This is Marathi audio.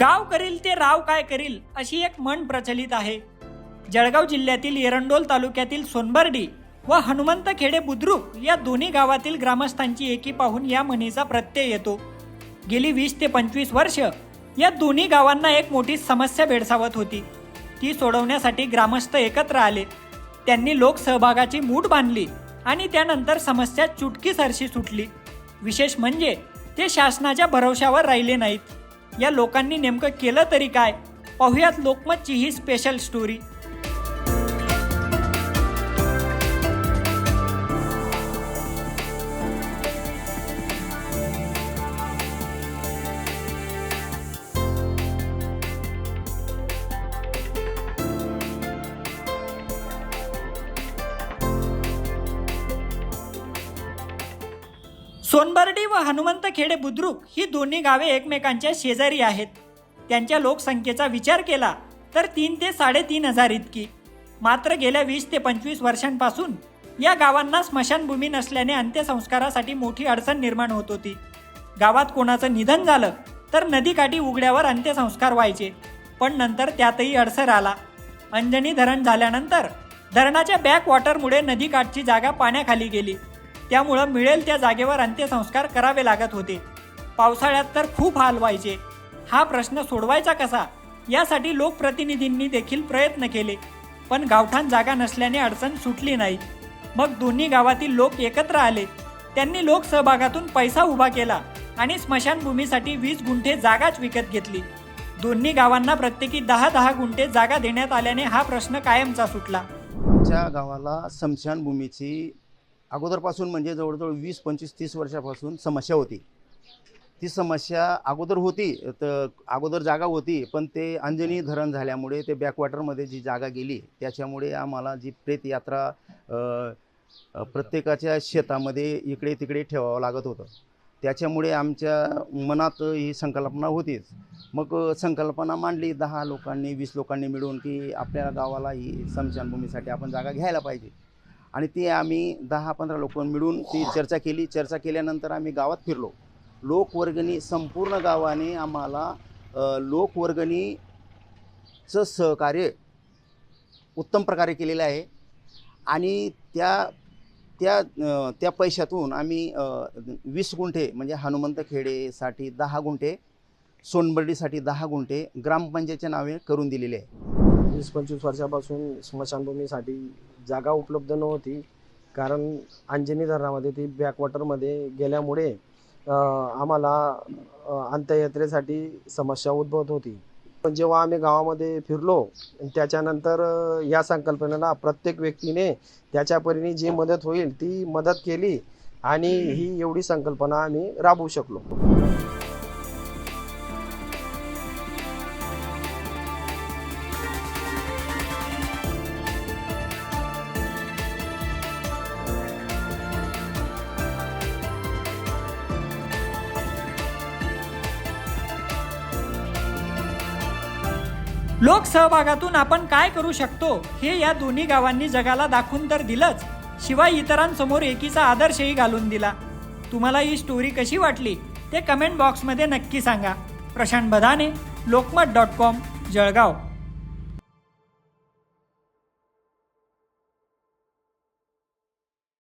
गाव करील ते राव काय करील अशी एक म्हण प्रचलित आहे. जळगाव जिल्ह्यातील एरंडोल तालुक्यातील सोनबर्डी व हनुमंत खेडे बुद्रुक या दोन्ही गावातील ग्रामस्थांची एकी पाहून या म्हणीचा प्रत्यय येतो. गेली वीस ते पंचवीस वर्ष या दोन्ही गावांना एक मोठी समस्या भेडसावत होती. ती सोडवण्यासाठी ग्रामस्थ एकत्र आले. त्यांनी लोकसहभागाची मूठ बांधली आणि त्यानंतर समस्या चुटकीसरशी सुटली. विशेष म्हणजे ते शासनाच्या भरवशावर राहिले नाहीत. या लोकांनी नेमकं केलं तरी काय? पाहुयात लोकमतची ही स्पेशल स्टोरी सोनबर्डी व हनुमंतखेडे बुद्रुक ही दोन्ही गावे एकमेकांच्या शेजारी आहेत. त्यांच्या लोकसंख्येचा विचार केला तर तीन ते साडेतीन हजार इतकी. मात्र गेल्या वीस ते पंचवीस वर्षांपासून या गावांना स्मशानभूमी नसल्याने अंत्यसंस्कारासाठी मोठी अडचण निर्माण होत होती. गावात कोणाचं निधन झालं तर नदीकाठी उघड्यावर अंत्यसंस्कार व्हायचे पण नंतर त्यातही अडसर आला. अंजनी धरण झाल्यानंतर धरणाच्या बॅक वॉटरमुळे नदीकाठची जागा पाण्याखाली गेली. त्यामुळं मिळेल त्या जागेवर अंत्यसंस्कार करावे लागत होते. पावसाळ्यात तर खूप हाल व्हायचे. हा प्रश्न सोडवायचा कसा? यासाठी लोकप्रतिनिधींनी देखील प्रयत्न केले. पण गावठाण जागा नसल्याने अडचण सुटली नाही. मग दोन्ही गावातील लोक एकत्र आले. त्यांनी लोकसहभागातून पैसा उभा केला आणि स्मशानभूमीसाठी वीस गुंठे जागाच विकत घेतली. दोन्ही गावांना प्रत्येकी दहा दहा गुंठे जागा देण्यात आल्याने हा प्रश्न कायमचा सुटला. आमच्या गावाला स्मशानभूमीची अगोदरपासून म्हणजे जवळजवळ वीस पंचवीस तीस वर्षापासून समस्या होती. ती समस्या अगोदर होती तर अगोदर जागा होती पण ते अंजनी धरण झाल्यामुळे ते बॅकवॉटरमध्ये जी जागा गेली त्याच्यामुळे आम्हाला जी प्रेत यात्रा प्रत्येकाच्या शेतामध्ये इकडे तिकडे ठेवावं लागत होतं. त्याच्यामुळे आमच्या मनात ही संकल्पना होतीच. मग संकल्पना मांडली दहा लोकांनी वीस लोकांनी मिळून की आपल्या गावाला ही स्मशानभूमीसाठी आपण जागा घ्यायला पाहिजे. आणि ती आम्ही दहा पंधरा लोक मिळून ती चर्चा केली. चर्चा केल्यानंतर आम्ही गावात फिरलो. लोकवर्गणी संपूर्ण गावाने आम्हाला लोकवर्गणीचं सहकार्य उत्तम प्रकारे केलेलं आहे. आणि त्या त्या त्या पैशातून आम्ही वीस गुंठे म्हणजे हनुमंत खेडेसाठी दहा गुंठे सोनबर्डीसाठी दहा गुंठे ग्रामपंचायतच्या नावे करून दिलेले आहे. वीस पंचवीस वर्षापासून स्मशानभूमीसाठी जागा उपलब्ध नव्हती. कारण अंजनी धरणामध्ये ती बॅकवॉटरमध्ये गेल्यामुळे आम्हाला अंत्ययात्रेसाठी समस्या उद्भवत होती. पण जेव्हा आम्ही गावामध्ये फिरलो त्याच्यानंतर या संकल्पनेला प्रत्येक व्यक्तीने त्याच्या परीने जी मदत होईल ती मदत केली आणि ही एवढी संकल्पना आम्ही राबवू शकलो. लोकसहभागातून आपण काय करू शकतो हे या दोन्ही गावांनी जगाला दाखवून तर दिलंच. शिवाय इतरांसमोर एकीचा आदर्शही घालून दिला. तुम्हाला ही स्टोरी कशी वाटली ते कमेंट बॉक्समध्ये नक्की सांगा. Prashant Badane Lokmat dot com Jalgaon.